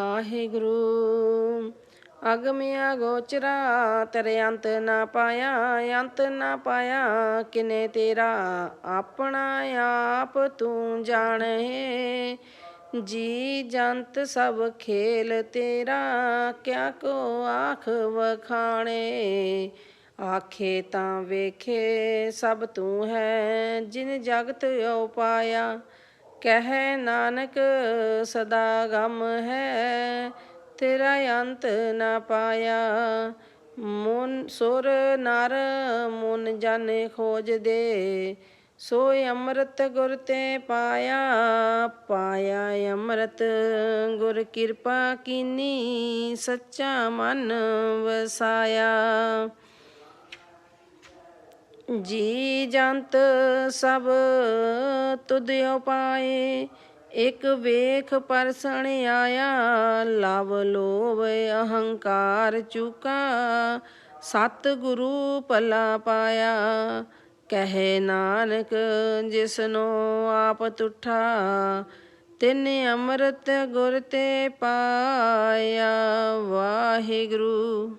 ਵਾਹਿਗੁਰੂ। ਅਗਮਿਆ ਗੋਚਰਾ, ਤੇਰੇ ਅੰਤ ਨਾ ਪਾਇਆ, ਅੰਤ ਨਾ ਪਾਇਆ, ਕਿਨੇ ਤੇਰਾ ਆਪਣਾ ਆਪ ਤੂੰ ਜਾਣੇ? ਜੀ ਜੰਤ ਸਭ ਖੇਲ ਤੇਰਾ, ਕਿਆ ਕੋ ਆਖ ਵਖਾਣੇ? ਆਖੇ ਤਾਂ ਵੇਖੇ, ਸਭ ਤੂੰ ਹੈ, ਜਿਨ ਜਗਤ ਉਪਾਇਆ। ਕਹਿ ਨਾਨਕ, ਸਦਾ ਗਮ ਹੈ, ਤੇਰਾ ਅੰਤ ਨਾ ਪਾਇਆ। ਮਨ ਸੁਰ ਨਰ, ਮਨ ਜਨ ਖੋਜ ਦੇ। ਸੋਇ ਅੰਮ੍ਰਿਤ ਗੁਰ ਤੇ ਪਾਇਆ ਪਾਇਆ ਅੰਮ੍ਰਿਤ ਗੁਰ ਕਿਰਪਾ ਕੀਨੀ, ਸੱਚਾ ਮਨ ਵਸਾਇਆ। ਜੀ ਜੰਤ ਸਭ ਤੁਧ ਪਾਏ ਇਕ ਵੇਖ ਪਰਸਣ ਆਇਆ, ਲਵ ਲੋਭ ਅਹੰਕਾਰ ਚੁਕਾ ਸਤ ਗੁਰੂ ਭਲਾ ਪਾਇਆ। ਕਹੇ ਨਾਨਕ, ਜਿਸਨੋ ਆਪ ਤੁਠਾ, ਤਿਨ ਅੰਮ੍ਰਿਤ ਗੁਰ ਤੇ ਪਾਇਆ। ਵਾਹਿਗੁਰੂ।